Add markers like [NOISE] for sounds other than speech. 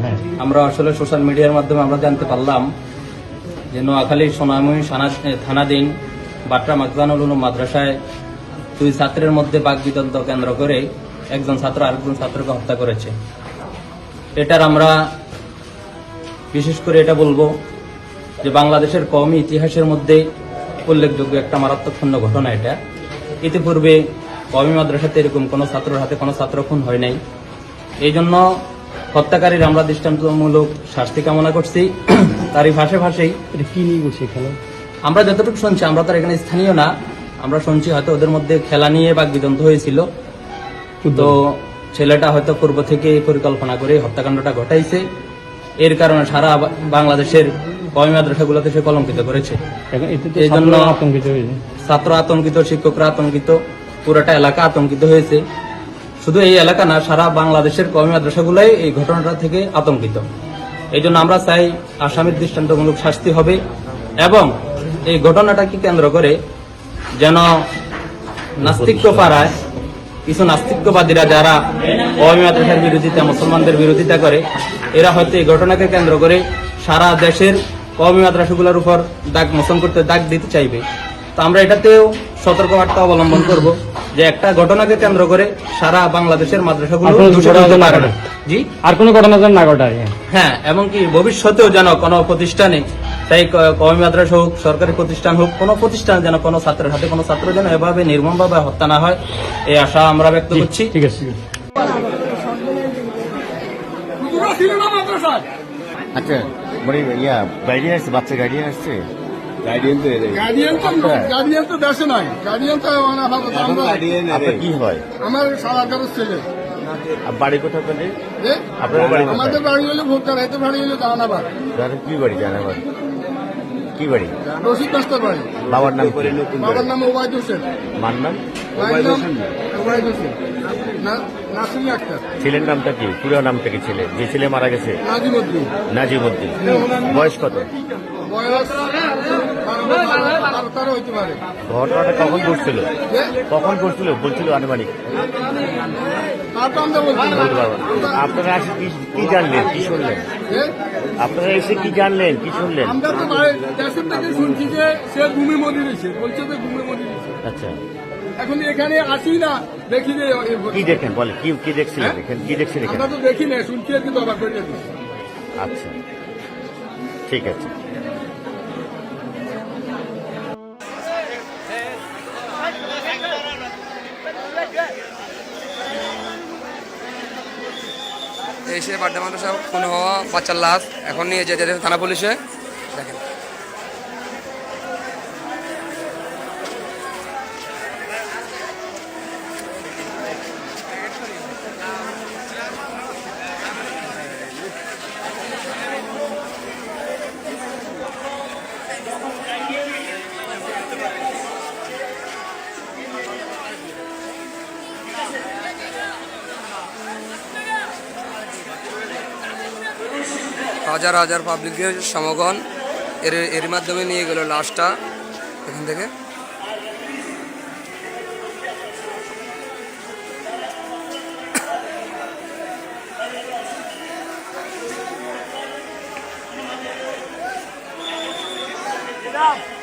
হ্যাঁ। আমরা আসলে সোশ্যাল মিডিয়ার মাধ্যমে আমরা জানতে পারলাম যে নোয়াখালী সোনাময়ী সানা- থানাধীন বাট্রা মাকজানুল মাদ্রাসায় দুই ছাত্রের মধ্যে বাকবিতন্ত্র কেন্দ্র করে একজন ছাত্র আরেকজন ছাত্রকে হত্যা করেছে। এটার আমরা বিশেষ করে এটা বলব যে বাংলাদেশের কমই ইতিহাসের মধ্যে উল্লেখযোগ্য একটা মারাত্মকপূর্ণ ঘটনা এটা। ইতিপূর্বে কমি মাদ্রাসাতে এরকম কোনো ছাত্রের হাতে কোনো ছাত্র খুন হয় নাই। এই জন্য হত্যাকারীর আমরা দৃষ্টান্তমূলক শাস্তি কামনা করছি। [CLEARS THROAT] তারই ভাষে ভাষেই কি নিয়ে করছে এখানে আমরা যতটুকু শুনছি আমরা তো এখানে স্থানীয় না। আমরা শুনছি হয়তো ওদের মধ্যে খেলা নিয়ে বাকবিদন্ত হয়েছিল। তো ছেলেটা হয়তো পূর্ব থেকে পরিকল্পনা করে হত্যাকাণ্ডটা ঘটাইছে। এর কারণে সারা বাংলাদেশের কমি মাদ্রাসাগুলোকে সে কলঙ্কিত করেছে। এই জন্য- ছাত্র আতঙ্কিত শিক্ষকরা আতঙ্কিত পুরোটা এলাকা আতঙ্কিত হয়েছে। শুধু এই এলাকা না, সারা বাংলাদেশের কমি মাদ্রাসাগুলাই এই ঘটনাটা থেকে আতঙ্কিত। এই জন্য আমরা চাই আসামির দৃষ্টান্তমূলক শাস্তি হবে এবং এই ঘটনাটাকে কেন্দ্র করে যেন নাস্তিক্য পাড়ায় কিছু নাস্তিক্যবাদীরা যারা কওমি মাদ্রাসার বিরোধিতা, মুসলমানদের বিরোধিতা করে, এরা হয়তো এই ঘটনাকে কেন্দ্র করে সারা দেশের কওমি মাদ্রাসাগুলোর উপর দাগ মোচন করতে, দাগ দিতে চাইবে। তো আমরা এটাতেও সতর্কবার্তা অবলম্বন করব। যে একটা ঘটনাকে কেন্দ্র করে সারা বাংলাদেশের মাদ্রাসাগুলো দূষিত হতে পারে না। জি? আর কোনো ঘটনা যেন না ঘটায়। হ্যাঁ এমনকি ভবিষ্যতেও যেন কোনো প্রতিষ্ঠানে তাই ক- মাদ্রাসা হোক সরকারি প্রতিষ্ঠান হোক কোনো প্রতিষ্ঠান যেন কোনো ছাত্রের হাতে কোনো ছাত্র যেন এভাবে নির্মমভাবে হত্যা না হয় এই আশা আমরা ব্যক্ত করছি। ঠিক আছে। আচ্ছা মানে ইয়া গার্ডিয়ান আসছে বাচ্চা গার্ডিয়ান আসছে। গার্ডিয়ান তো গার্ডিয়ান তো গার্ডিয়ান তো দেশে নাই। গার্ডিয়ান তো মানে আমরা কি হয়? আমার সারা কারোর ছেলে। বাড়ি কোথাও তাহলে? আপনার বাড়ি আমাদের বাড়ি হলো ভোক্তার এতে বাড়ি হলো জাহানাবাদ। কি বাড়ি জানা বাড়ি কি বাড়ি? রশিদ মাস্টার বাড়ি। বাবার নাম বাবার নাম ওবায়দ হোসেন। মার নাম? ওবায়দ হোসেন ছেলের নামটা কি? পুরো নামটা কি ছেলে যে ছেলে মারা গেছে? নাজিমুদ্দিন। নাজিমুদ্দিন। বয়স কত? বয়স ঘটনাটা কখন ঘটছিল? কখন ঘটছিল? বলছিল আনুমানিক। আপনারা এসে কি জানলেন? কি শুনলেন? আপনারা এসে কি জানলেন? কি শুনলেন? আমরা তো থেকে শুনছি যে সে বলছে আচ্ছা। এখন এখানে আসি না দেখি যে কি দেখেন? বলে কি কি দেখছিলেন দেখেন এখানে কি দেখছেন এখানে? আমরা তো দেখি না শুনছি আর করে আচ্ছা। ঠিক আছে। এসে বাড্ডা মাদ্রাসা খুন হওয়া বাচ্চার লাশ এখন নিয়ে যেতে থানা পুলিশে। দেখেন। হাজার হাজার পাবলিকের সমগণ এর এর মাধ্যমে নিয়ে গেল লাশটা এখান থেকে up!